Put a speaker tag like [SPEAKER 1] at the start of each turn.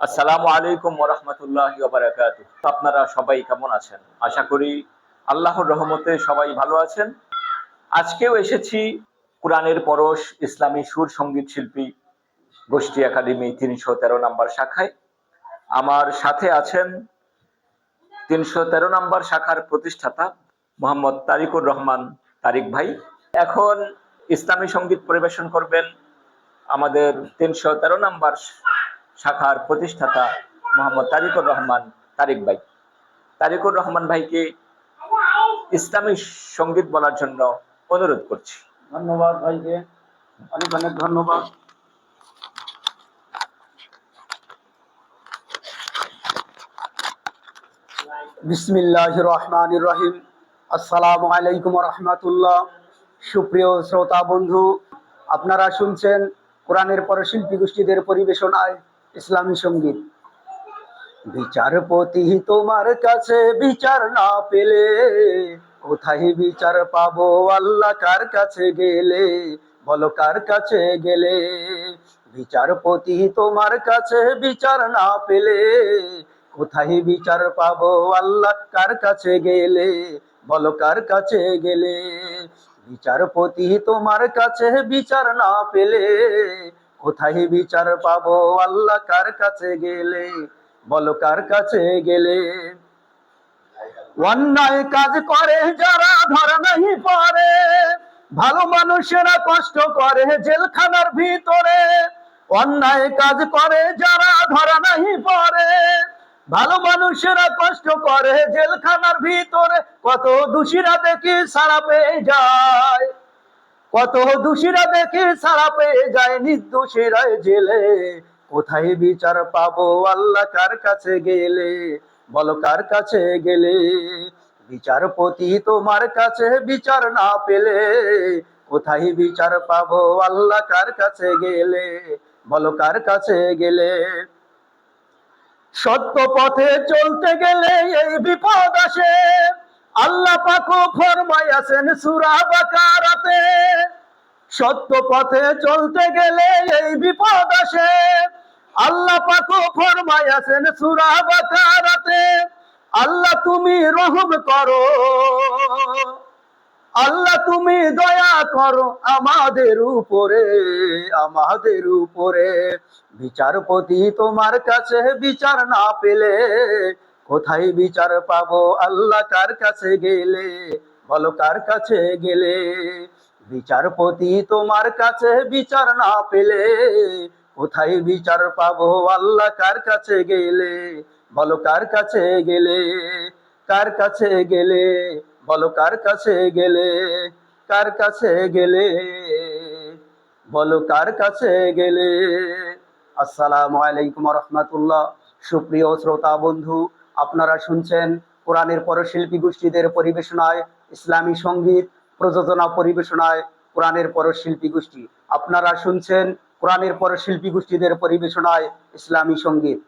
[SPEAKER 1] আসসালামু আলাইকুম ওরহমতুল্লাহ আপনারা সবাই কেমন আছেন? আশা করি আল্লাহর রহমতে সবাই ভালো আছেন। আজকেও এসেছি কোরআনের পরশ ইসলামী সুর সংগীত শিল্পী গোষ্ঠী একাডেমি তিনশো তেরো নম্বর শাখায়। আমার সাথে আছেন তিনশো তেরো নম্বর শাখার প্রতিষ্ঠাতা মোহাম্মদ তারিকুর রহমান তারিক ভাই। এখন ইসলামী সংগীত পরিবেশন করবেন আমাদের তিনশো তেরো নম্বর শাখার প্রতিষ্ঠাতা মোহাম্মদ তারিকুর রহমান তারিক ভাই। তারিকুর রহমান ভাইকে ইসলামী সংগীত বলার জন্য অনুরোধ করছি।
[SPEAKER 2] ধন্যবাদ ভাইকে। অনেক অনেক ধন্যবাদ। বিসমিল্লাহ রহমান রহিম। আসসালামু আলাইকুম রহমতুল্লাহ। সুপ্রিয় শ্রোতা বন্ধু, আপনারা শুনছেন কোরআনের পর শিল্পী গোষ্ঠীদের পরিবেশনায় ইসলামী সংগীত। বিচারপতি তোমার কাছে বিচার না পেলে কোথায় বিচার পাবো? আল্লাহ কার কাছে গেলে? বলো কার কাছে গেলে? বিচারপতি তোমার কাছে বিচার না পেলে কোথায় বিচার পাবো? আল্লাহ কার কাছে গেলে? বলো কার কাছে গেলে? বিচারপতি তোমার কাছে বিচার না পেলে কোথায় বিচার পাবো? আল্লাহ কার কাছে গেলে? বলো কার কাছে গেলে? অন্যায় কাজ করে যারা ধর নাই পারে। ভালো মানুষেরা কষ্ট করে জেলখানার ভিতরে। অন্যায় কাজ করে যারা ধরা নাই পারে। ভালো মানুষেরা কষ্ট করে জেলখানার ভিতরে। কত দোষীরা দেখি সারা পেয়ে যায়। কত দোষীরা দেখে সারা পেয়ে যায় নির্দোষীরাই জেলে। কোথায় বিচার পাবো? আল্লাহ কার কাছে গেলে? বলো কার কাছে গেলে? বিচারপতি তোমার কাছে বিচার না পেলে কোথায় বিচার পাবো? আল্লাহ কার কাছে গেলে? বলো কার কাছে গেলে? সত্য পথে চলতে গেলে এই বিপদ আসে। আল্লাহ পাকো ফরমাইয়াছেন সুরা বাকারাতে। সত্য পথে চলতে গেলে এই বিপদ আসে। আল্লাহ পাকো ফরমাইয়াছেন সুরা বাকারাতে। আল্লাহ তুমি রহম করো। আল্লাহ তুমি দয়া করো আমাদের উপরে আমাদের উপরে। বিচারপতি তোমার কাছে বিচার না পেলে কোথায় বিচার পাবো? আল্লাহ কার কাছে গেলে? বলো কার কাছে গেলে? বিচারপতি তোমার কাছে বিচার না পেলে কোথায় বিচার পাবো? আল্লাহ কার কাছে গেলে? বলো কার কাছে গেলে? কার কাছে গেলে? বলো কার কাছে গেলে? কার কাছে গেলে? বলো কার কাছে গেলে? আসসালামু আলাইকুম রহমতুল্লাহ। সুপ্রিয় শ্রোতা বন্ধু আপনারা শুনছেন কোরআনের পরশিল্পী গোষ্ঠীদের পরিবেশনায়, ইসলামী সংগীত প্রযোজনা পরিবেশনায় কোরআনের পরশিল্পী গোষ্ঠী। আপনারা শুনছেন কোরআনের পরশিল্পী গোষ্ঠীদের পরিবেশনায় ইসলামী সংগীত।